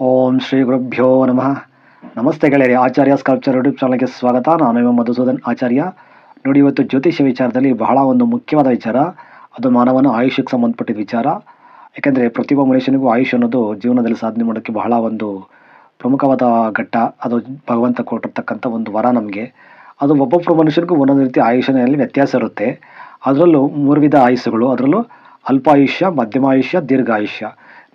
ಓಂ ಶ್ರೀ ಗುರುಭ್ಯೋ ನಮಃ. ನಮಸ್ತೆ ಗೆಳೆಯರಿ, ಆಚಾರ್ಯ ಸ್ಕಲ್ಪ್ಚರ್ ಯೂಟ್ಯೂಬ್ ಚಾನಲ್ಗೆ ಸ್ವಾಗತ. ನಾನು ನಿಮ್ಮ ಮಧುಸೂದನ್ ಆಚಾರ್ಯ. ನೋಡಿ, ಇವತ್ತು ಜ್ಯೋತಿಷ್ಯ ವಿಚಾರದಲ್ಲಿ ಬಹಳ ಒಂದು ಮುಖ್ಯವಾದ ವಿಚಾರ. ಅದು ಮಾನವನ ಆಯುಷ್ಯಕ್ಕೆ ಸಂಬಂಧಪಟ್ಟಿದ್ದ ವಿಚಾರ. ಯಾಕೆಂದರೆ ಪ್ರತಿಯೊಬ್ಬ ಮನುಷ್ಯನಿಗೂ ಆಯುಷ್ ಅನ್ನೋದು ಜೀವನದಲ್ಲಿ ಸಾಧನೆ ಮಾಡೋಕ್ಕೆ ಬಹಳ ಒಂದು ಪ್ರಮುಖವಾದ ಘಟ್ಟ. ಅದು ಭಗವಂತ ಕೊಟ್ಟಿರ್ತಕ್ಕಂಥ ಒಂದು ವರ ನಮಗೆ. ಅದು ಒಬ್ಬೊಬ್ಬರು ಮನುಷ್ಯನಿಗೂ ಒಂದೊಂದು ರೀತಿ ಆಯುಷ್ಯನಲ್ಲಿ ವ್ಯತ್ಯಾಸ ಇರುತ್ತೆ. ಅದರಲ್ಲೂ ಮೂರು ವಿಧ ಆಯುಷ್ಯಗಳು ಅದರಲ್ಲೂ ಅಲ್ಪಾಯುಷ್ಯ ಮಧ್ಯಮಾಯುಷ್ಯ ದೀರ್ಘಾಯುಷ್ಯ.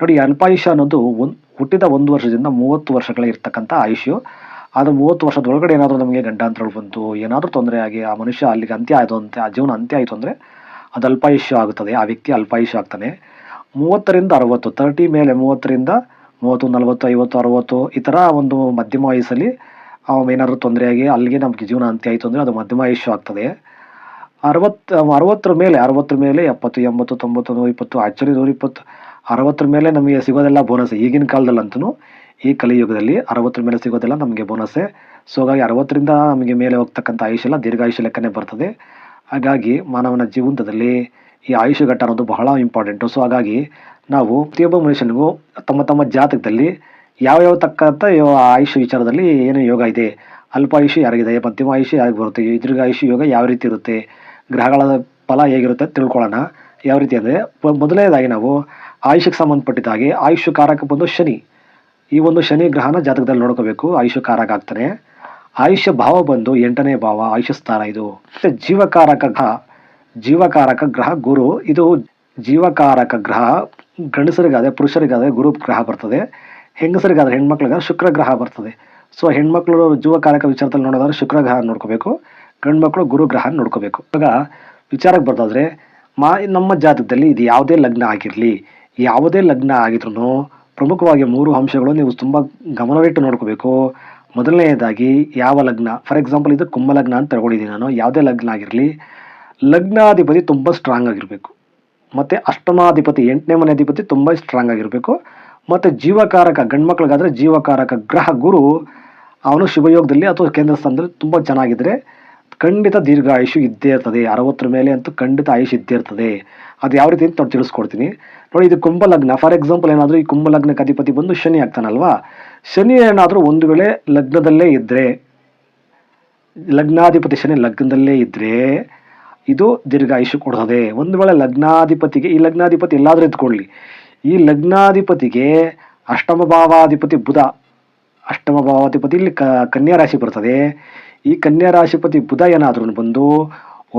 ನೋಡಿ ಅಲ್ಪಾಯುಷ್ಯ ಅನ್ನೋದು ಒಂದು ಹುಟ್ಟಿದ ಒಂದು ವರ್ಷದಿಂದ ಮೂವತ್ತು ವರ್ಷಗಳ ಇರ್ತಕ್ಕಂಥ ಆಯುಷ್ಯು. ಅದು ಮೂವತ್ತು ವರ್ಷದೊಳಗಡೆ ಏನಾದರೂ ನಮಗೆ ಗಂಡಾಂತರಗಳು ಬಂತು, ಏನಾದರೂ ತೊಂದರೆ ಆಗಿ ಆ ಮನುಷ್ಯ ಅಲ್ಲಿಗೆ ಅಂತ್ಯ ಆಯಿತು ಅಂತ, ಆ ಜೀವನ ಅಂತ್ಯ ಆಯಿತು ಅಂದರೆ ಅದು ಅಲ್ಪಾಯುಷ್ಯ ಆಗುತ್ತದೆ. ಆ ವ್ಯಕ್ತಿ ಅಲ್ಪಾಯುಷ್ಯ ಆಗ್ತಾನೆ. ಮೂವತ್ತರಿಂದ ಅರವತ್ತು ತರ್ಟಿ ಮೇಲೆ ಮೂವತ್ತರಿಂದ ಮೂವತ್ತು, ನಲವತ್ತು, ಐವತ್ತು, ಅರವತ್ತು, ಈ ಥರ ಒಂದು ಮಧ್ಯಮ ವಯಸ್ಸಲ್ಲಿ ಏನಾದರೂ ತೊಂದರೆಯಾಗಿ ಅಲ್ಲಿಗೆ ನಮಗೆ ಜೀವನ ಅಂತ್ಯ ಆಯಿತು ಅಂದರೆ ಅದು ಮಧ್ಯಮ ಆಯುಷ್ಯ ಆಗ್ತದೆ. ಅರವತ್ತು, ಅರವತ್ತರ ಮೇಲೆ ಅರವತ್ತರ ಮೇಲೆ ಎಪ್ಪತ್ತು, ಎಂಬತ್ತು ತೊಂಬತ್ತು ನೂರ ಇಪ್ಪತ್ತು ಆ್ಯಕ್ಚುಲಿ ನೂರ ಇಪ್ಪತ್ತು. ಅರವತ್ತರ ಮೇಲೆ ನಮಗೆ ಸಿಗೋದೆಲ್ಲ ಬೋನಸ್ ಈಗಿನ ಕಾಲದಲ್ಲಂತೂ ಈ ಕಲಿಯುಗದಲ್ಲಿ ಅರವತ್ತರ ಮೇಲೆ ಸಿಗೋದೆಲ್ಲ ನಮಗೆ ಬೋನಸ್ಸೇ ಸೊ ಹಾಗಾಗಿ ಅರವತ್ತರಿಂದ ನಮಗೆ ಮೇಲೆ ಹೋಗ್ತಕ್ಕಂಥ ಆಯುಷ್ಯ ಎಲ್ಲ ದೀರ್ಘಾಯುಷ್ಯ ಲೆಕ್ಕನೇ ಬರ್ತದೆ. ಹಾಗಾಗಿ ಮಾನವನ ಜೀವನದಲ್ಲಿ ಈ ಆಯುಷ್ಯ ಘಟ್ಟ ಅನ್ನೋದು ಬಹಳ ಇಂಪಾರ್ಟೆಂಟು ಸೊ ಹಾಗಾಗಿ ನಾವು ಪ್ರತಿಯೊಬ್ಬ ಮನುಷ್ಯನಿಗೂ ತಮ್ಮ ತಮ್ಮ ಜಾತಕದಲ್ಲಿ ಯಾವ್ಯಾವ ತಕ್ಕಂಥ ಯೋ- ಆಯುಷ್ಯ ವಿಚಾರದಲ್ಲಿ ಏನು ಯೋಗ ಇದೆ ಅಲ್ಪ ಆಯುಷ್ಯ ಯಾರಿಗಿದೆ, ಮಧ್ಯಮ ಆಯುಷ್ಯ ಯಾರಿಗೆ ಬರುತ್ತೆ ದೀರ್ಘಾಯುಷ್ಯ ಯೋಗ ಯಾವ ರೀತಿ ಇರುತ್ತೆ, ಗ್ರಹಗಳ ಫಲ ಹೇಗಿರುತ್ತೆ ತಿಳ್ಕೊಳ್ಳೋಣ. ಯಾವ ರೀತಿ ಅಂದರೆ ಮೊದಲನೇದಾಗಿ ನಾವು ಆಯುಷ್ಯಕ್ಕೆ ಸಂಬಂಧಪಟ್ಟಿದ್ದ ಆಯುಷ್ಯ ಕಾರಕ ಬಂದು ಶನಿ. ಈ ಒಂದು ಶನಿ ಗ್ರಹನ ಜಾತಕದಲ್ಲಿ ನೋಡ್ಕೋಬೇಕು. ಆಯುಷ್ಯ ಕಾರಕ ಆಗ್ತಾನೆ. ಆಯುಷ್ಯ ಭಾವ ಬಂದು ಎಂಟನೇ ಭಾವ, ಆಯುಷ್ಯ ಸ್ಥಾನ ಇದು. ಮತ್ತೆ ಜೀವಕಾರಕ ಗ್ರಹ ಜೀವಕಾರಕ ಗ್ರಹ ಗುರು. ಇದು ಜೀವಕಾರಕ ಗ್ರಹ, ಗಂಡಸರಿಗಾದರೆ, ಪುರುಷರಿಗಾದರೆ ಗುರು ಗ್ರಹ ಬರ್ತದೆ. ಹೆಂಗಸರಿಗಾದ್ರೆ ಹೆಣ್ಮಕ್ಳಿಗಾದ್ರೆ ಶುಕ್ರ ಗ್ರಹ ಬರ್ತದೆ. ಸೊ ಹೆಣ್ಮಕ್ಳು ಜೀವಕಾರಕ ವಿಚಾರದಲ್ಲಿ ನೋಡೋದಾದ್ರೆ ಶುಕ್ರ ಗ್ರಹ ನೋಡ್ಕೋಬೇಕು. ಗಂಡ್ಮಕ್ಳು ಗುರು ಗ್ರಹ ನೋಡ್ಕೋಬೇಕು. ಇವಾಗ ವಿಚಾರಕ್ಕೆ ಬರ್ತಾದ್ರೆ ಮಾ ನಮ್ಮ ಜಾತಕದಲ್ಲಿ ಇದು ಯಾವುದೇ ಲಗ್ನ ಆಗಿರಲಿ ಯಾವುದೇ ಲಗ್ನ ಆಗಿದ್ರೂ ಪ್ರಮುಖವಾಗಿ ಮೂರು ಅಂಶಗಳು ನೀವು ತುಂಬ ಗಮನವಿಟ್ಟು ನೋಡ್ಕೋಬೇಕು. ಮೊದಲನೆಯದಾಗಿ ಯಾವ ಲಗ್ನ? ಫಾರ್ ಎಕ್ಸಾಂಪಲ್ ಇದು ಕುಂಭ ಲಗ್ನ ಅಂತ ತಗೊಂಡಿದ್ದೀನಿ ನಾನು. ಯಾವುದೇ ಲಗ್ನ ಆಗಿರಲಿ, ಲಗ್ನಾಧಿಪತಿ ತುಂಬ ಸ್ಟ್ರಾಂಗ್ ಆಗಿರಬೇಕು. ಮತ್ತು ಅಷ್ಟಮಾಧಿಪತಿ, ಎಂಟನೇ ಮನೆ ಅಧಿಪತಿ ತುಂಬ ಸ್ಟ್ರಾಂಗ್ ಆಗಿರಬೇಕು. ಮತ್ತು ಜೀವಕಾರಕ, ಗಂಡ್ಮಕ್ಳಿಗಾದರೆ ಜೀವಕಾರಕ ಗ್ರಹ ಗುರು, ಅವನು ಶುಭಯೋಗದಲ್ಲಿ ಅಥವಾ ಕೇಂದ್ರ ಸ್ಥಾನದಲ್ಲಿ ತುಂಬ ಚೆನ್ನಾಗಿದ್ದರೆ ಖಂಡಿತ ದೀರ್ಘ ಆಯುಷು ಇದ್ದೇ ಇರ್ತದೆ. ಅರವತ್ತರ ಮೇಲೆ ಅಂತೂ ಖಂಡಿತ ಆಯುಷ್ ಇದ್ದೇ ಇರ್ತದೆ. ಅದು ಯಾವ ರೀತಿ ಅಂತ ನಾನು ತಿಳಿಸ್ಕೊಡ್ತೀನಿ. ನೋಡಿ, ಇದು ಕುಂಭ ಲಗ್ನ ಫಾರ್ ಎಕ್ಸಾಂಪಲ್ ಏನಾದರೂ ಈ ಕುಂಭ ಲಗ್ನಕ್ಕೆ ಅಧಿಪತಿ ಬಂದು ಶನಿ ಆಗ್ತಾನಲ್ವಾ? ಶನಿ ಏನಾದರೂ ಒಂದು ವೇಳೆ ಲಗ್ನದಲ್ಲೇ ಇದ್ದರೆ ಲಗ್ನಾಧಿಪತಿ ಶನಿ ಲಗ್ನದಲ್ಲೇ ಇದ್ದರೆ ಇದು ದೀರ್ಘಾಯುಷ್ಯ ಕೊಡ್ತದೆ. ಒಂದು ವೇಳೆ ಲಗ್ನಾಧಿಪತಿಗೆ, ಈ ಲಗ್ನಾಧಿಪತಿ ಎಲ್ಲಾದರೂ ಇದ್ಕೊಳ್ಳಿ. ಈ ಲಗ್ನಾಧಿಪತಿಗೆ ಅಷ್ಟಮ ಭಾವಾಧಿಪತಿ ಬುಧ, ಅಷ್ಟಮ ಭಾವಾಧಿಪತಿ ಇಲ್ಲಿ ಕನ್ಯಾ ರಾಶಿ ಬರ್ತದೆ. ಈ ಕನ್ಯಾ ರಾಶಿಪತಿ ಬುಧ ಏನಾದ್ರೂ ಬಂದು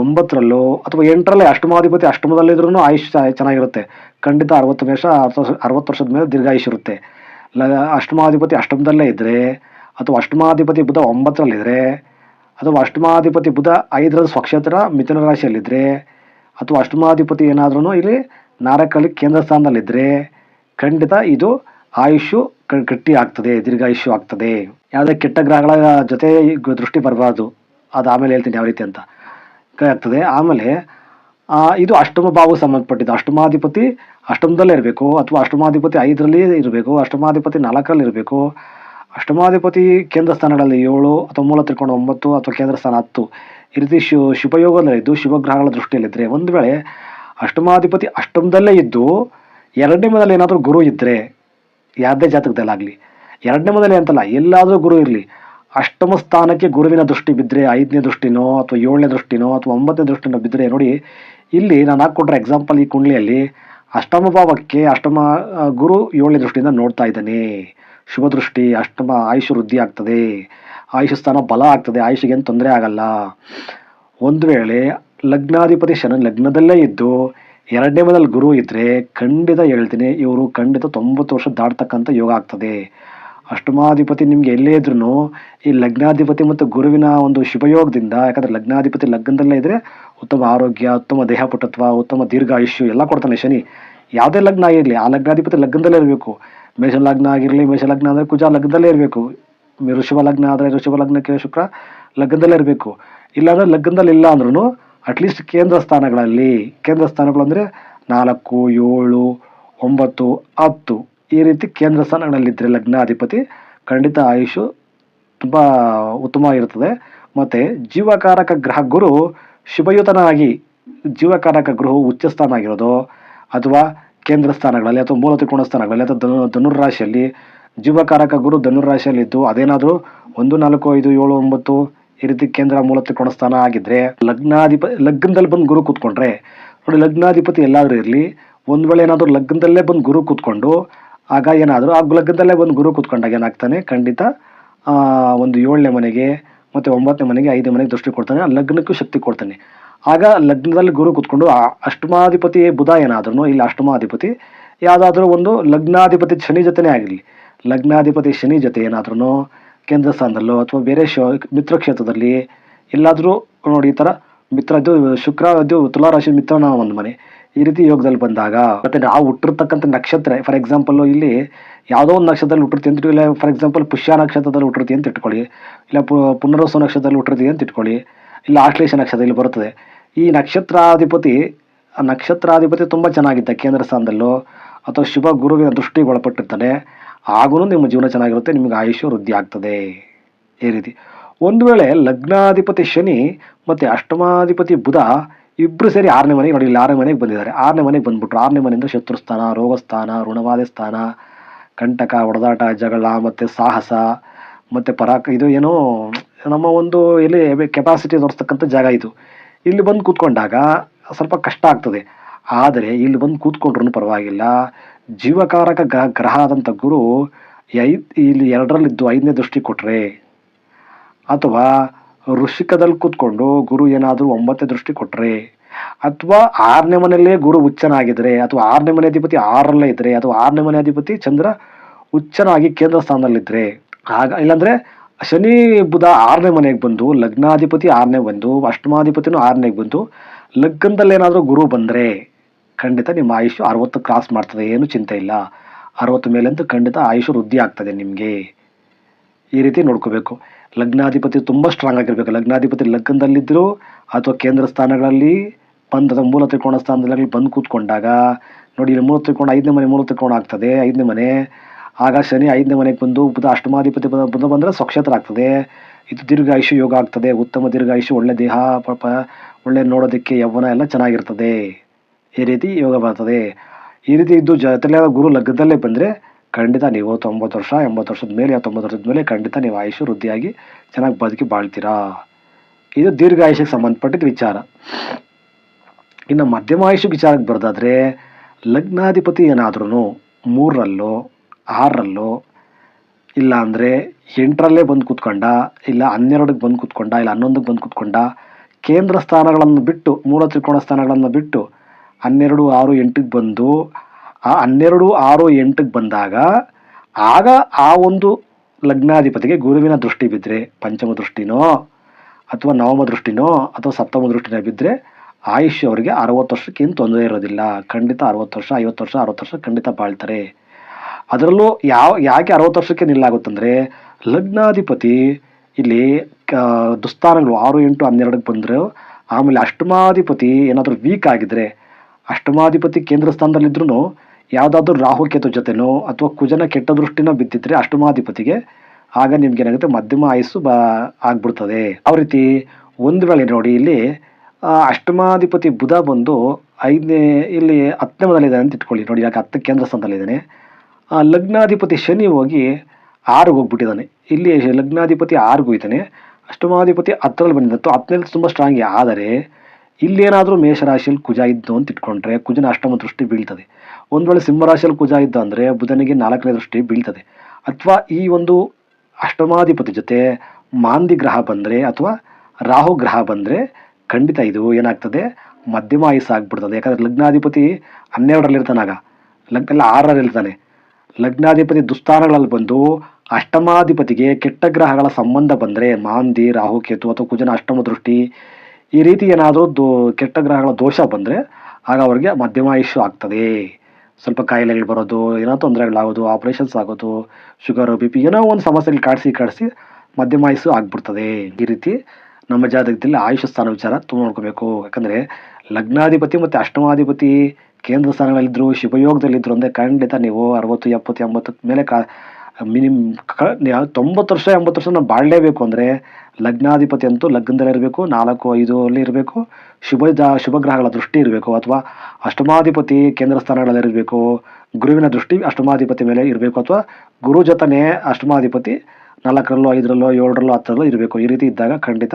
ಒಂಬತ್ತರಲ್ಲೋ ಅಥವಾ ಎಂಟರಲ್ಲೇ ಅಷ್ಟಮಾಧಿಪತಿ ಅಷ್ಟಮದಲ್ಲಿದ್ರೂ ಆಯುಷ್ಯ ಚೆನ್ನಾಗಿರುತ್ತೆ. ಖಂಡಿತ ಅರವತ್ತು ವರ್ಷ, ಅರವತ್ತು ವರ್ಷದ ಮೇಲೆ ದೀರ್ಘಾಯುಷ್ ಇರುತ್ತೆ. ಲ ಅಷ್ಟಮಾಧಿಪತಿ ಅಷ್ಟಮದಲ್ಲೇ ಇದ್ದರೆ ಅಥವಾ ಅಷ್ಟಮಾಧಿಪತಿ ಬುಧ ಒಂಬತ್ತರಲ್ಲಿದ್ದರೆ ಅಥವಾ ಅಷ್ಟಮಾಧಿಪತಿ ಬುಧ ಐದರ ಸ್ವಕ್ಷೇತ್ರ, ಮಿಥುನ ರಾಶಿಯಲ್ಲಿದ್ದರೆ ಅಥವಾ ಅಷ್ಟಮಾಧಿಪತಿ ಏನಾದ್ರೂ ಇಲ್ಲಿ ನಾರಕಲ್ಲಿ ಕೇಂದ್ರ ಸ್ಥಾನದಲ್ಲಿದ್ದರೆ ಖಂಡಿತ ಇದು ಆಯುಷು ಗಟ್ಟಿ ಆಗ್ತದೆ ದೀರ್ಘಾಯುಷ್ಯ ಆಗ್ತದೆ. ಯಾವುದೇ ಕೆಟ್ಟ ಗ್ರಹಗಳ ಜೊತೆ ದೃಷ್ಟಿ ಬರಬಾರ್ದು. ಅದು ಆಮೇಲೆ ಹೇಳ್ತೀನಿ ಯಾವ ರೀತಿ ಅಂತ. ಆಗ್ತದೆ. ಆಮೇಲೆ ಇದು ಅಷ್ಟಮ ಭಾವಕ್ಕೆ ಸಂಬಂಧಪಟ್ಟಿದ್ದು. ಅಷ್ಟಮಾಧಿಪತಿ ಅಷ್ಟಮದಲ್ಲೇ ಇರಬೇಕು, ಅಥವಾ ಅಷ್ಟಮಾಧಿಪತಿ ಐದರಲ್ಲಿ ಇರಬೇಕು, ಅಷ್ಟಮಾಧಿಪತಿ ನಾಲ್ಕರಲ್ಲಿ ಇರಬೇಕು. ಅಷ್ಟಮಾಧಿಪತಿ ಕೇಂದ್ರ ಸ್ಥಾನಗಳಲ್ಲಿ ಏಳು, ಅಥವಾ ಮೂಲ ತಿಳ್ಕೊಂಡು ಒಂಬತ್ತು, ಅಥವಾ ಕೇಂದ್ರ ಸ್ಥಾನ ಹತ್ತು. ಈ ರೀತಿ ಶು ಶುಭಯೋಗದಲ್ಲಿದ್ದು ಇದ್ದು, ಶುಭಗ್ರಹಗಳ ದೃಷ್ಟಿಯಲ್ಲಿದ್ದರೆ ಒಂದು ವೇಳೆ ಅಷ್ಟಮಾಧಿಪತಿ ಅಷ್ಟಮದಲ್ಲೇ ಇದ್ದು, ಎರಡನೇ ಮನೆಯಲ್ಲಿ ಏನಾದರೂ ಗುರು ಇದ್ದರೆ ಯಾವುದೇ ಜಾತಕದಲ್ಲಾಗಲಿ, ಎರಡನೇ ಮೊದಲೇ ಅಂತಲ್ಲ, ಎಲ್ಲಾದರೂ ಗುರು ಇರಲಿ ಅಷ್ಟಮ ಸ್ಥಾನಕ್ಕೆ ಗುರುವಿನ ದೃಷ್ಟಿ ಬಿದ್ದರೆ ಐದನೇ ದೃಷ್ಟಿನೋ ಅಥವಾ ಏಳನೇ ದೃಷ್ಟಿನೋ ಅಥವಾ ಒಂಬತ್ತನೇ ದೃಷ್ಟಿನೋ ಬಿದ್ದರೆ ನೋಡಿ, ಇಲ್ಲಿ ನಾನು ಹಾಕ್ಕೊಟ್ರೆ ಎಕ್ಸಾಂಪಲ್ ಈ ಕುಂಡ್ಲಿಯಲ್ಲಿ, ಅಷ್ಟಮ ಭಾವಕ್ಕೆ ಅಷ್ಟಮ ಗುರು ಏಳನೇ ದೃಷ್ಟಿಯಿಂದ ನೋಡ್ತಾ ಇದ್ದಾನೆ. ಶುಭ ದೃಷ್ಟಿ, ಅಷ್ಟಮ ಆಯುಷ್ ವೃದ್ಧಿ ಆಗ್ತದೆ. ಆಯುಷ್ ಸ್ಥಾನ ಬಲ ಆಗ್ತದೆ, ಆಯುಷಿಗೆ ಏನು ತೊಂದರೆ ಆಗಲ್ಲ. ಒಂದು ವೇಳೆ ಲಗ್ನಾಧಿಪತಿ ಶನ ಲಗ್ನದಲ್ಲೇ ಇದ್ದು, ಎರಡನೇ ಮನೇಲಿ ಗುರು ಇದ್ದರೆ ಖಂಡಿತ ಹೇಳ್ತೀನಿ, ಇವರು ಖಂಡಿತ ತೊಂಬತ್ತು ವರ್ಷ ದಾಟ್ತಕ್ಕಂಥ ಯೋಗ ಆಗ್ತದೆ. ಅಷ್ಟಮಾಧಿಪತಿ ನಿಮ್ಗೆ ಎಲ್ಲೇ ಇದ್ರೂ ಈ ಲಗ್ನಾಧಿಪತಿ ಮತ್ತು ಗುರುವಿನ ಒಂದು ಶುಭಯೋಗದಿಂದ ಯಾಕಂದ್ರೆ ಲಗ್ನಾಧಿಪತಿ ಲಗ್ನದಲ್ಲೇ ಇದ್ರೆ ಉತ್ತಮ ಆರೋಗ್ಯ, ಉತ್ತಮ ದೇಹಪಟುತ್ವ ಉತ್ತಮ ದೀರ್ಘಾಯುಷ್ಯ ಎಲ್ಲ ಕೊಡ್ತಾನೆ ಶನಿ. ಯಾವುದೇ ಲಗ್ನ ಆಗಿರಲಿ, ಆ ಲಗ್ನಾಧಿಪತಿ ಲಗ್ನದಲ್ಲೇ ಇರಬೇಕು. ಮೇಷ ಲಗ್ನ ಆಗಿರಲಿ ಮೇಷ ಲಗ್ನ ಅಂದರೆ ಕುಜ ಲಗ್ನದಲ್ಲೇ ಇರಬೇಕು. ಋಷಭ ಲಗ್ನ ಆದರೆ ಋಷಭ ಲಗ್ನಕ್ಕೆ ಶುಕ್ರ, ಲಗ್ನದಲ್ಲೇ ಇರಬೇಕು. ಇಲ್ಲಾಂದ್ರೆ ಲಗ್ನದಲ್ಲಿ ಇಲ್ಲ ಅಂದ್ರೂ ಅಟ್ಲೀಸ್ಟ್ ಕೇಂದ್ರ ಸ್ಥಾನಗಳಲ್ಲಿ, ಕೇಂದ್ರ ಸ್ಥಾನಗಳು ಅಂದರೆ ನಾಲ್ಕು, ಏಳು, ಒಂಬತ್ತು, ಹತ್ತು ಈ ರೀತಿ ಕೇಂದ್ರ ಸ್ಥಾನಗಳಲ್ಲಿದ್ದರೆ ಲಗ್ನಾಧಿಪತಿ, ಖಂಡಿತ ಆಯುಷು ತುಂಬ ಇರ್ತದೆ ಮತ್ತು ಜೀವಕಾರಕ ಗ್ರಹ ಗುರು ಶುಭಯುತನಾಗಿ ಜೀವಕಾರಕ ಗೃಹವು ಉಚ್ಚ ಸ್ಥಾನ ಆಗಿರೋದು ಅಥವಾ ಕೇಂದ್ರ ಸ್ಥಾನಗಳಲ್ಲಿ ಅಥವಾ ಮೂಲ ತ್ರಿಕೋಣ ಸ್ಥಾನಗಳಲ್ಲಿ ಅಥವಾ ಧನು ಧನುರ್ ರಾಶಿಯಲ್ಲಿ ಜೀವಕಾರಕ ಗುರು ಧನುರಾಶಿಯಲ್ಲಿದ್ದು ಅದೇನಾದರೂ ಒಂದು, ನಾಲ್ಕು, ಐದು, ಏಳು, ಒಂಬತ್ತು ಈ ರೀತಿ ಕೇಂದ್ರ ಮೂಲ ತ್ರಿಕೋಣ ಸ್ಥಾನ ಆಗಿದ್ರೆ ಲಗ್ನಾಧಿಪ, ಲಗ್ನದಲ್ಲಿ ಬಂದು ಗುರು ಕೂತ್ಕೊಂಡ್ರೆ, ನೋಡಿ ಲಗ್ನಾಧಿಪತಿ ಎಲ್ಲಾದರೂ ಇರಲಿ, ಒಂದು ವೇಳೆ ಏನಾದರೂ ಲಗ್ನದಲ್ಲೇ ಬಂದು ಗುರು ಕೂತ್ಕೊಂಡು ಆಗ ಏನಾದರೂ, ಆ ಲಗ್ನದಲ್ಲೇ ಒಂದು ಗುರು ಕೂತ್ಕೊಂಡಾಗ ಏನಾಗ್ತಾನೆ, ಖಂಡಿತ ಒಂದು ಏಳನೇ ಮನೆಗೆ ಮತ್ತು ಒಂಬತ್ತನೇ ಮನೆಗೆ, ಐದನೇ ಮನೆಗೆ ದೃಷ್ಟಿ ಕೊಡ್ತಾನೆ, ಆ ಲಗ್ನಕ್ಕೂ ಶಕ್ತಿ ಕೊಡ್ತಾನೆ. ಆಗ ಲಗ್ನದಲ್ಲಿ ಗುರು ಕೂತ್ಕೊಂಡು, ಆ ಅಷ್ಟಮಾಧಿಪತಿ ಬುಧ ಏನಾದ್ರೂ ಇಲ್ಲಿ ಅಷ್ಟಮಾಧಿಪತಿ ಯಾವುದಾದ್ರೂ ಒಂದು ಲಗ್ನಾಧಿಪತಿ ಶನಿ ಜೊತೆನೇ ಆಗಿರಲಿ. ಲಗ್ನಾಧಿಪತಿ ಶನಿ ಜೊತೆ ಏನಾದ್ರೂ ಕೇಂದ್ರ ಸ್ಥಾನದಲ್ಲೋ ಅಥವಾ ಬೇರೆ ಶೋ, ಮಿತ್ರ ಕ್ಷೇತ್ರದಲ್ಲಿ, ಎಲ್ಲಾದರೂ ನೋಡಿ ಈ ಥರ ಮಿತ್ರ ಇದು ಶುಕ್ರ ತುಲಾರಾಶಿ ಮಿತ್ರನ ಒಂದು ಮನೆ. ಈ ರೀತಿ ಯೋಗದಲ್ಲಿ ಬಂದಾಗ, ಮತ್ತೆ ನಾವು ಹುಟ್ಟಿರ್ತಕ್ಕಂಥ ನಕ್ಷತ್ರ ಫಾರ್ ಎಕ್ಸಾಂಪಲ್ ಇಲ್ಲಿ ಯಾವುದೋ ಒಂದು ನಕ್ಷತ್ರದಲ್ಲಿ ಹುಟ್ಟಿರ್ತೀವಿ ಅಂತ ಇಲ್ಲ ಫಾರ್ ಎಕ್ಸಾಂಪಲ್ ಪುಷ್ಯ ನಕ್ಷತ್ರದಲ್ಲಿ ಹುಟ್ಟಿರ್ತೀವಿ ಅಂತ ಇಟ್ಕೊಳ್ಳಿ, ಇಲ್ಲ ಪುನರ್ವಸು ನಕ್ಷತ್ರದಲ್ಲಿ ಹುಟ್ಟಿರ್ತೀವಿ ಅಂತ ಇಟ್ಕೊಳ್ಳಿ, ಇಲ್ಲ ಆಶ್ಲೇಷ ನಕ್ಷತ್ರದಲ್ಲಿ ಬರುತ್ತದೆ. ಈ ನಕ್ಷತ್ರಾಧಿಪತಿ ನಕ್ಷತ್ರಾಧಿಪತಿ ತುಂಬ ಚೆನ್ನಾಗಿದ್ದ ಕೇಂದ್ರ ಸ್ಥಾನದಲ್ಲೋ, ಅಥವಾ ಶುಭ ಗುರುವಿನ ದೃಷ್ಟಿಗೆ ಒಳಪಟ್ಟಿರ್ತಾನೆ ಆಗೂ ನಿಮ್ಮ ಜೀವನ ಚೆನ್ನಾಗಿರುತ್ತೆ, ನಿಮಗೆ ಆಯುಷ್ಯ ವೃದ್ಧಿ ಆಗ್ತದೆ. ಈ ರೀತಿ. ಒಂದು ವೇಳೆ ಲಗ್ನಾಧಿಪತಿ ಶನಿ, ಮತ್ತು ಅಷ್ಟಮಾಧಿಪತಿ ಬುಧ ಇಬ್ಬರು ಸೇರಿ ಆರನೇ ಮನೆಗೆ ನೋಡಿ ಇಲ್ಲಿ ಆರನೇ ಮನೆಗೆ ಬಂದಿದ್ದಾರೆ. ಆರನೇ ಮನೆಗೆ ಬಂದ್ಬಿಟ್ರು. ಆರನೇ ಮನೆಯಿಂದ ಶತ್ರುಸ್ಥಾನ ರೋಗಸ್ಥಾನ ಋಣವಾದ ಸ್ಥಾನ, ಕಂಟಕ ಹೊಡೆದಾಟ ಜಗಳ, ಮತ್ತು ಸಾಹಸ, ಮತ್ತು ಪರಾಕ, ಇದು ಏನೋ ನಮ್ಮ ಒಂದು ಎಲ್ಲಿ ಕೆಪಾಸಿಟಿ ತೋರಿಸ್ತಕ್ಕಂಥ ಜಾಗ ಇದು. ಇಲ್ಲಿ ಬಂದು ಕೂತ್ಕೊಂಡಾಗ ಸ್ವಲ್ಪ ಕಷ್ಟ ಆಗ್ತದೆ. ಆದರೆ ಇಲ್ಲಿ ಬಂದು ಕೂತ್ಕೊಂಡ್ರೂ ಪರವಾಗಿಲ್ಲ. ಜೀವಕಾರಕ ಗ್ರಹ ಗ್ರಹ ಆದಂಥ ಗುರು ಐ ಇಲ್ಲಿ ಎರಡರಲ್ಲಿದ್ದು ಐದನೇ ದೃಷ್ಟಿ ಕೊಟ್ಟರೆ ಅಥವಾ ಋಷಿಕದಲ್ಲಿ ಕೂತ್ಕೊಂಡು ಗುರು ಏನಾದರೂ ಒಂಬತ್ತೇ ದೃಷ್ಟಿ ಕೊಟ್ಟರೆ ಅಥವಾ ಆರನೇ ಮನೆಯಲ್ಲೇ ಗುರು ಉಚ್ಚನಾಗಿದ್ರೆ ಅಥವಾ ಆರನೇ ಮನೆ ಅಧಿಪತಿ ಆರರಲ್ಲೇ ಇದ್ರೆ, ಅಥವಾ ಆರನೇ ಮನೆ ಅಧಿಪತಿ ಚಂದ್ರ ಉಚ್ಚನಾಗಿ ಕೇಂದ್ರ ಸ್ಥಾನದಲ್ಲಿದ್ದರೆ ಆಗ ಇಲ್ಲಾಂದರೆ ಶನಿ ಬುಧ ಆರನೇ ಮನೆಗೆ ಬಂದು, ಲಗ್ನಾಧಿಪತಿ ಆರನೇ ಬಂದು, ಅಷ್ಟಮಾಧಿಪತಿನೂ ಆರನೇಗೆ ಬಂದು, ಲಗ್ನದಲ್ಲಿ ಏನಾದರೂ ಗುರು ಬಂದರೆ ಖಂಡಿತ ನಿಮ್ಮ ಆಯುಷ್ಯ ಅರವತ್ತು ಕ್ರಾಸ್ ಮಾಡ್ತದೆ, ಏನು ಚಿಂತೆ ಇಲ್ಲ. ಅರವತ್ತು ಮೇಲಂತೂ ಖಂಡಿತ ಆಯುಷ್ಯ ವೃದ್ಧಿ ಆಗ್ತದೆ ನಿಮಗೆ. ಈ ರೀತಿ ನೋಡ್ಕೋಬೇಕು. ಲಗ್ನಾಧಿಪತಿ ತುಂಬ ಸ್ಟ್ರಾಂಗ್ ಆಗಿರ್ಬೇಕು. ಲಗ್ನಾಧಿಪತಿ ಲಗ್ನದಲ್ಲಿದ್ದರೂ ಅಥವಾ ಕೇಂದ್ರ ಸ್ಥಾನಗಳಲ್ಲಿ ಬಂದ ಮೂಲ ತ್ರಿಕೋಣ ಸ್ಥಾನದಲ್ಲಿ ಬಂದು ಕೂತ್ಕೊಂಡಾಗ, ನೋಡಿ ಇಲ್ಲಿ ಮೂಲ ತ್ರಿಕೋಣ ಐದನೇ ಮನೆ, ಮೂಲ ತ್ರಿಕೋಣ ಆಗ್ತದೆ, ಐದನೇ ಮನೆ. ಆಗ ಶನಿ ಐದನೇ ಮನೆಗೆ ಬಂದು ಬುಧ ಅಷ್ಟಮಾಧಿಪತಿ ಬುಧ ಬಂದರೆ ಸ್ವಕ್ಷೇತ್ರ ಆಗ್ತದೆ ಇದು ದೀರ್ಘಾಯುಷ್ಯ ಯೋಗ ಆಗ್ತದೆ, ಉತ್ತಮ ದೀರ್ಘಾಯುಷ್ಯ, ಒಳ್ಳೆ ದೇಹ ಪಾಪ ಒಳ್ಳೆ ನೋಡೋದಕ್ಕೆ ಯೌವನ ಎಲ್ಲ ಚೆನ್ನಾಗಿರ್ತದೆ. ಈ ರೀತಿ ಯೋಗ ಬರ್ತದೆ. ಈ ರೀತಿ ಇದ್ದು ಜೊತೆಲೆ ಗುರು ಲಗ್ನದಲ್ಲೇ ಬಂದರೆ ಖಂಡಿತ ನೀವು ತೊಂಬತ್ತು ವರ್ಷ, ಎಂಬತ್ತು ವರ್ಷದ ಮೇಲೆ ತೊಂಬತ್ತು ವರ್ಷದ ಮೇಲೆ ಖಂಡಿತ ನೀವು ಆಯುಷ್ಯ ವೃದ್ಧಿಯಾಗಿ ಚೆನ್ನಾಗಿ ಬದುಕಿ ಬಾಳ್ತೀರಾ? ಇದು ದೀರ್ಘಾಯುಷ್ಯಕ್ಕೆ ಸಂಬಂಧಪಟ್ಟಿದ್ದ ವಿಚಾರ. ಇನ್ನು ಮಧ್ಯಮ ಆಯುಷ್ಯ ವಿಚಾರಕ್ಕೆ ಬರೋದಾದ್ರೆ, ಲಗ್ನಾಧಿಪತಿ ಏನಾದ್ರೂ ಮೂರರಲ್ಲೋ, ಆರರಲ್ಲೋ ಇಲ್ಲ ಅಂದರೆ ಎಂಟರಲ್ಲೇ ಬಂದು ಕೂತ್ಕೊಂಡ, ಇಲ್ಲ ಹನ್ನೆರಡಕ್ಕೆ ಬಂದು ಕೂತ್ಕೊಂಡ, ಇಲ್ಲ ಹನ್ನೊಂದಕ್ಕೆ ಬಂದು ಕೂತ್ಕೊಂಡ, ಕೇಂದ್ರ ಸ್ಥಾನಗಳನ್ನು ಬಿಟ್ಟು ಮೂಲ ತ್ರಿಕೋಣ ಸ್ಥಾನಗಳನ್ನು ಬಿಟ್ಟು ಹನ್ನೆರಡು, ಆರು, ಎಂಟಕ್ಕೆ ಬಂದು ಆ ಹನ್ನೆರಡು, ಆರು, ಎಂಟಕ್ಕೆ ಬಂದಾಗ ಆಗ ಆ ಒಂದು ಲಗ್ನಾಧಿಪತಿಗೆ ಗುರುವಿನ ದೃಷ್ಟಿ ಬಿದ್ದರೆ ಪಂಚಮ ದೃಷ್ಟಿನೋ ಅಥವಾ ನವಮ ದೃಷ್ಟಿನೋ ಅಥವಾ ಸಪ್ತಮ ದೃಷ್ಟಿನೋ ಬಿದ್ದರೆ ಆಯುಷ್ ಅವರಿಗೆ ಅರವತ್ತು ವರ್ಷಕ್ಕೇನು ತೊಂದರೆ ಇರೋದಿಲ್ಲ. ಖಂಡಿತ ಅರವತ್ತು ವರ್ಷ, ಐವತ್ತು ವರ್ಷ, ಅರವತ್ತು ವರ್ಷ ಖಂಡಿತ ಬಾಳ್ತಾರೆ. ಅದರಲ್ಲೂ ಯಾವ, ಯಾಕೆ ಅರವತ್ತು ವರ್ಷಕ್ಕೆ ನಿಲ್ಲಾಗುತ್ತಂದರೆ ಲಗ್ನಾಧಿಪತಿ ಇಲ್ಲಿ ಕ ದುಸ್ಥಾನಗಳು ಆರು, ಎಂಟು, ಹನ್ನೆರಡಕ್ಕೆ ಬಂದರೆ. ಆಮೇಲೆ ಅಷ್ಟಮಾಧಿಪತಿ ಏನಾದರೂ ವೀಕ್ ಆಗಿದ್ದರೆ ಅಷ್ಟಮಾಧಿಪತಿ ಕೇಂದ್ರ ಸ್ಥಾನದಲ್ಲಿದ್ರೂ ಯಾವುದಾದ್ರೂ ರಾಹುಕೇತು ಜೊತೆನೋ ಅಥವಾ ಕುಜನ ಕೆಟ್ಟ ದೃಷ್ಟಿನ ಬಿದ್ದಿದ್ರೆ ಅಷ್ಟಮಾಧಿಪತಿಗೆ ಆಗ ನಿಮ್ಗೆ ಏನಾಗುತ್ತೆ ಮಧ್ಯಮ ಆಯಸ್ಸು ಬಾ ಆಗ್ಬಿಡ್ತದೆ. ಯಾವ ರೀತಿ ಒಂದು ವೇಳೆ ನೋಡಿ ಇಲ್ಲಿ ಅಷ್ಟಮಾಧಿಪತಿ ಬುಧ ಬಂದು ಐದನೇ, ಇಲ್ಲಿ ಹತ್ತನೇ ಮನೆಯಲ್ಲಿದ್ದಾನೆ ಅಂತ ಇಟ್ಕೊಳ್ಳಿ. ನೋಡಿ ಯಾಕೆ ಹತ್ತು ಕೇಂದ್ರ ಸ್ಥಾನದಲ್ಲಿದ್ದಾನೆ ಲಗ್ನಾಧಿಪತಿ ಶನಿ ಹೋಗಿ ಆರು ಹೋಗ್ಬಿಟ್ಟಿದ್ದಾನೆ. ಇಲ್ಲಿ ಲಗ್ನಾಧಿಪತಿ ಆರಿಗೂ ಇದ್ದಾನೆ ಅಷ್ಟಮಾಧಿಪತಿ ಹತ್ತರಲ್ಲಿ ಬಂದಿದ್ದು ಹತ್ತನೇಲಿ ತುಂಬ ಸ್ಟ್ರಾಂಗ್ ಆದರೆ ಇಲ್ಲೇನಾದರೂ ಮೇಷರಾಶಿಯಲ್ಲಿ ಕುಜ ಇದ್ದು ಅಂತ ಇಟ್ಕೊಂಡ್ರೆ ಕುಜನ ಅಷ್ಟಮ ದೃಷ್ಟಿ ಬೀಳ್ತದೆ. ಒಂದು ವೇಳೆ ಸಿಂಹರಾಶಿಯಲ್ಲಿ ಕುಜ ಇದ್ದ ಅಂದರೆ ಬುಧನಿಗೆ ನಾಲ್ಕನೇ ದೃಷ್ಟಿ ಬೀಳ್ತದೆ. ಅಥವಾ ಈ ಒಂದು ಅಷ್ಟಮಾಧಿಪತಿ ಜೊತೆ ಮಾಂದಿ ಗ್ರಹ ಬಂದರೆ ಅಥವಾ ರಾಹು ಗ್ರಹ ಬಂದರೆ ಖಂಡಿತ ಇದು ಏನಾಗ್ತದೆ? ಮಧ್ಯಮ ಆಯುಸ್ ಆಗ್ಬಿಡ್ತದೆ. ಯಾಕಂದರೆ ಲಗ್ನಾಧಿಪತಿ ಹನ್ನೆರಡರಲ್ಲಿರ್ತಾನಾಗ ಲಗ್ ಅಲ್ಲ ಆರರಲ್ಲಿ ಇರ್ತಾನೆ. ಲಗ್ನಾಧಿಪತಿ ದುಸ್ಥಾನಗಳಲ್ಲಿ ಬಂದು ಅಷ್ಟಮಾಧಿಪತಿಗೆ ಕೆಟ್ಟ ಗ್ರಹಗಳ ಸಂಬಂಧ ಬಂದರೆ ಮಾಂದಿ, ರಾಹು, ಕೇತು ಅಥವಾ ಕುಜನ ಅಷ್ಟಮ ದೃಷ್ಟಿ ಈ ರೀತಿ ಏನಾದರೂ ದೋ ಕೆಟ್ಟ ಗ್ರಹಗಳ ದೋಷ ಬಂದರೆ ಆಗ ಅವರಿಗೆ ಮಧ್ಯಮಾಯುಷ್ಯ ಆಗ್ತದೆ. ಸ್ವಲ್ಪ ಕಾಯಿಲೆಗಳು ಬರೋದು ಏನೋ ತೊಂದರೆಗಳಾಗೋದು ಆಪ್ರೇಷನ್ಸ್ ಆಗೋದು ಶುಗರು ಬಿ ಪಿ ಏನೋ ಒಂದು ಸಮಸ್ಯೆಗಳು ಕಾಡಿಸಿ ಕಾಡಿಸಿ ಮಧ್ಯಮಾಯುಸ್ಸು ಆಗ್ಬಿಡ್ತದೆ. ಈ ರೀತಿ ನಮ್ಮ ಜಾತಕದಲ್ಲಿ ಆಯುಷ್ಯ ಸ್ಥಾನ ವಿಚಾರ ತುಂಬ ನೋಡ್ಕೋಬೇಕು. ಯಾಕಂದರೆ ಲಗ್ನಾಧಿಪತಿ ಮತ್ತು ಅಷ್ಟಮಾಧಿಪತಿ ಕೇಂದ್ರ ಸ್ಥಾನಗಳಲ್ಲಿದ್ದರು ಶುಭಯೋಗದಲ್ಲಿದ್ದರು ಅಂದರೆ ಖಂಡಿತ ನೀವು ಅರವತ್ತು, ಎಪ್ಪತ್ತು, ಎಂಬತ್ತು ಮೇಲೆ ಕಾ ಮಿನಿಮ್ ಕ ತೊಂಬತ್ತು ವರ್ಷ, ಎಂಬತ್ತು ವರ್ಷ ನಾವು ಬಾಳಲೇಬೇಕು ಅಂದರೆ ಲಗ್ನಾಧಿಪತಿ ಅಂತೂ ಲಗ್ನದಲ್ಲಿ ಇರಬೇಕು, ನಾಲ್ಕು ಐದು ಅಲ್ಲಿ ಇರಬೇಕು, ಶುಭ ಶುಭಗ್ರಹಗಳ ಶುಭ ಗ್ರಹಗಳ ದೃಷ್ಟಿ ಇರಬೇಕು ಅಥವಾ ಅಷ್ಟಮಾಧಿಪತಿ ಕೇಂದ್ರ ಸ್ಥಾನಗಳಲ್ಲಿ ಇರಬೇಕು, ಗುರುವಿನ ದೃಷ್ಟಿ ಅಷ್ಟಮಾಧಿಪತಿ ಮೇಲೆ ಇರಬೇಕು ಅಥವಾ ಗುರು ಜೊತೆನೇ ಅಷ್ಟಮಾಧಿಪತಿ ನಾಲ್ಕರಲ್ಲೋ, ಐದರಲ್ಲೋ, ಏಳರಲ್ಲೋ, ಹತ್ತರಲ್ಲೋ ಇರಬೇಕು. ಈ ರೀತಿ ಇದ್ದಾಗ ಖಂಡಿತ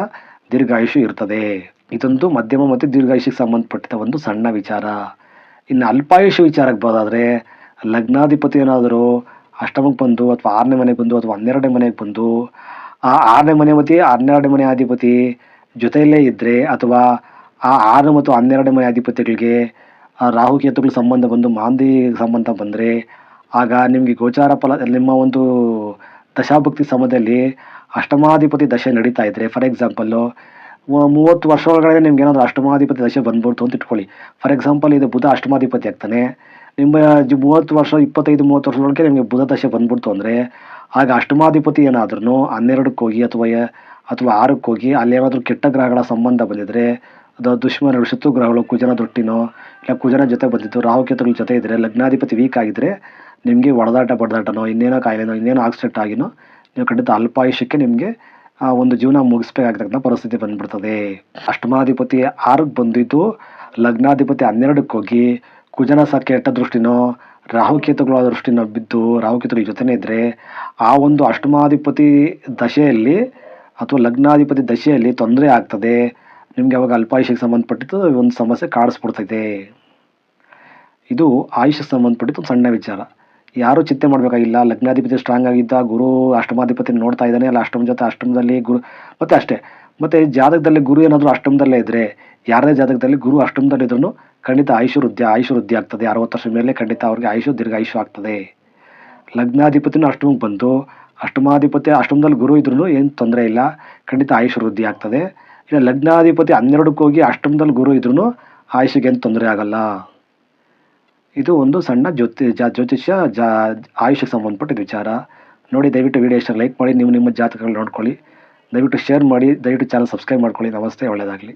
ದೀರ್ಘಾಯುಷು ಇರ್ತದೆ. ಇದೊಂದು ಮಧ್ಯಮ ಮತ್ತು ದೀರ್ಘಾಯುಷಿಗೆ ಸಂಬಂಧಪಟ್ಟಿದ ಒಂದು ಸಣ್ಣ ವಿಚಾರ. ಇನ್ನು ಅಲ್ಪಾಯುಷು ವಿಚಾರಕ್ಕೆ ಬರೋದಾದರೆ, ಲಗ್ನಾಧಿಪತಿ ಏನಾದರೂ ಅಷ್ಟಮಕ್ಕೆ ಬಂದು ಅಥವಾ ಆರನೇ ಮನೆಗೆ ಬಂದು ಅಥವಾ ಹನ್ನೆರಡನೇ ಮನೆಗೆ ಬಂದು ಆ ಆರನೇ ಮನೆ ಮತ್ತು ಹನ್ನೆರಡನೇ ಮನೆ ಅಧಿಪತಿ ಜೊತೆಯಲ್ಲೇ ಇದ್ದರೆ ಅಥವಾ ಆ ಆರು ಮತ್ತು ಹನ್ನೆರಡನೇ ಮನೆ ಅಧಿಪತಿಗಳಿಗೆ ರಾಹುಕೇತುಗಳ ಸಂಬಂಧ ಬಂದು ಮಾಂದಿ ಸಂಬಂಧ ಬಂದರೆ, ಆಗ ನಿಮಗೆ ಗೋಚಾರ ಫಲ, ನಿಮ್ಮ ಒಂದು ದಶಾಭಕ್ತಿ ಸಮಯದಲ್ಲಿ ಅಷ್ಟಮಾಧಿಪತಿ ದಶೆ ನಡೀತಾ ಇದ್ದರೆ ಫಾರ್ ಎಕ್ಸಾಂಪಲ್ಲು ಮೂವತ್ತು ವರ್ಷ ಒಳಗಡೆ ನಿಮ್ಗೆ ಏನಾದರೂ ಅಷ್ಟಮಾಧಿಪತಿ ದಶೆ ಬಂದ್ಬಿಡ್ತು ಅಂತ ಇಟ್ಕೊಳ್ಳಿ. ಫಾರ್ ಎಕ್ಸಾಂಪಲ್ ಇದು ಬುಧ ಅಷ್ಟಮಾಧಿಪತಿ ಆಗ್ತಾನೆ. ನಿಮ್ಮ ಮೂವತ್ತು ವರ್ಷ, ಇಪ್ಪತ್ತೈದು, ಮೂವತ್ತು ವರ್ಷದೊಳಗೆ ನಿಮಗೆ ಬುಧ ದಶೆ ಬಂದ್ಬಿಡ್ತು ಅಂದರೆ ಆಗ ಅಷ್ಟಮಾಧಿಪತಿ ಏನಾದ್ರೂ ಹನ್ನೆರಡಕ್ಕೆ ಹೋಗಿ ಅಥವಾ ಅಥವಾ ಆರಕ್ಕೆ ಹೋಗಿ ಅಲ್ಲಿ ಏನಾದರೂ ಕೆಟ್ಟ ಗ್ರಹಗಳ ಸಂಬಂಧ ಬಂದಿದ್ರೆ ಅದು ದುಶ್ಮನಗಳು ಶತ್ರು ಗ್ರಹಗಳು ಕುಜನ ದೊಟ್ಟಿನೋ, ಇಲ್ಲ ಕುಜನ ಜೊತೆ ಬಂದಿದ್ದು ರಾಹುಕೇತುಗಳ ಜೊತೆ ಇದ್ದರೆ ಲಗ್ನಾಧಿಪತಿ ವೀಕ್ ಆಗಿದ್ದರೆ ನಿಮಗೆ ಒಡೆದಾಟ ಬಡದಾಟನೋ, ಇನ್ನೇನೋ ಕಾಯಿಲೆನೋ, ಇನ್ನೇನೋ ಆಕ್ಸಿಡೆಂಟ್ ಆಗಿನೋ, ನೀವು ಖಂಡಿತ ಅಲ್ಪಾಯುಷ್ಯಕ್ಕೆ ನಿಮಗೆ, ಆ, ಒಂದು ಜೀವನ ಮುಗಿಸ್ಬೇಕಾಗ್ತಕ್ಕಂಥ ಪರಿಸ್ಥಿತಿ ಬಂದ್ಬಿಡ್ತದೆ. ಅಷ್ಟಮಾಧಿಪತಿ ಆರಕ್ಕೆ ಬಂದಿದ್ದು, ಲಗ್ನಾಧಿಪತಿ ಹನ್ನೆರಡಕ್ಕೆ ಹೋಗಿ ಕುಜನ ಸಹ ಕೆಟ್ಟ ದೃಷ್ಟಿನೋ ರಾಹುಕೇತುಗಳ ದೃಷ್ಟಿಯಿಂದ ಬಿದ್ದು ರಾಹುಕೇತುಗಳ ಜೊತೆನೇ ಇದ್ದರೆ ಆ ಒಂದು ಅಷ್ಟಮಾಧಿಪತಿ ದಶೆಯಲ್ಲಿ ಅಥವಾ ಲಗ್ನಾಧಿಪತಿ ದಶೆಯಲ್ಲಿ ತೊಂದರೆ ಆಗ್ತದೆ. ನಿಮಗೆ ಅವಾಗ ಅಲ್ಪಾಯುಷಿಗೆ ಸಂಬಂಧಪಟ್ಟಿದ್ದು ಒಂದು ಸಮಸ್ಯೆ ಕಾಡಿಸ್ಬಿಡ್ತೈತೆ. ಇದು ಆಯುಷ್ಯಕ್ಕೆ ಸಂಬಂಧಪಟ್ಟಿದ್ದು ಒಂದು ಸಣ್ಣ ವಿಚಾರ. ಯಾರೂ ಚಿಂತೆ ಮಾಡಬೇಕಾಗಿಲ್ಲ. ಲಗ್ನಾಧಿಪತಿ ಸ್ಟ್ರಾಂಗ್ ಆಗಿದ್ದ ಗುರು ಅಷ್ಟಮಾಧಿಪತಿ ನೋಡ್ತಾ ಇದ್ದಾನೆ. ಅಲ್ಲ ಅಷ್ಟಮ ಜೊತೆ ಅಷ್ಟಮದಲ್ಲಿ ಗುರು ಮತ್ತೆ ಅಷ್ಟೇ. ಮತ್ತೆ ಜಾತಕದಲ್ಲಿ ಗುರು ಏನಾದರೂ ಅಷ್ಟಮದಲ್ಲೇ ಇದ್ದರೆ ಯಾರದೇ ಜಾತಕದಲ್ಲಿ ಗುರು ಅಷ್ಟಮದಲ್ಲಿ ಇದ್ರೂ ಖಂಡಿತ ಆಯುಷ್ಯ ವೃದ್ಧಿ ಆಯುಷ್ಯ ವೃದ್ಧಿ ಆಗ್ತದೆ. ಅರವತ್ತು ವರ್ಷದ ಮೇಲೆ ಖಂಡಿತ ಅವ್ರಿಗೆ ಆಯುಷು ದೀರ್ಘಾಯುಷ್ಯ ಆಗ್ತದೆ. ಲಗ್ನಾಧಿಪತಿನೂ ಅಷ್ಟಮಕ್ಕೆ ಬಂತು. ಅಷ್ಟಮಾಧಿಪತಿ ಅಷ್ಟಮದಲ್ಲಿ ಗುರು ಇದ್ರೂ ಏನು ತೊಂದರೆ ಇಲ್ಲ. ಖಂಡಿತ ಆಯುಷ ವೃದ್ಧಿ ಆಗ್ತದೆ. ಇಲ್ಲ ಲಗ್ನಾಧಿಪತಿ ಹನ್ನೆರಡಕ್ಕೆ ಹೋಗಿ ಅಷ್ಟಮದಲ್ಲಿ ಗುರು ಇದ್ರೂ ಆಯುಷಿಗೆ ಏನು ತೊಂದರೆ ಆಗಲ್ಲ. ಇದು ಒಂದು ಸಣ್ಣ ಜ್ಯೋತಿ ಜ್ಯೋತಿಷ್ಯ, ಜಾ ಆಯುಷ್ಯಕ್ಕೆ ಸಂಬಂಧಪಟ್ಟಿದ್ದ ವಿಚಾರ. ನೋಡಿ ದಯವಿಟ್ಟು ವೀಡಿಯೋ ಇಷ್ಟ ಲೈಕ್ ಮಾಡಿ. ನೀವು ನಿಮ್ಮ ಜಾತಕಗಳು ನೋಡ್ಕೊಳ್ಳಿ. ದಯವಿಟ್ಟು ಶೇರ್ ಮಾಡಿ ದಯವಿಟ್ಟು ಚಾನಲ್ ಸಬ್ಸ್ಕ್ರೈಬ್ ಮಾಡ್ಕೊಳ್ಳಿ. ನಮಸ್ತೆ ಒಳ್ಳೆಯದಾಗಲಿ.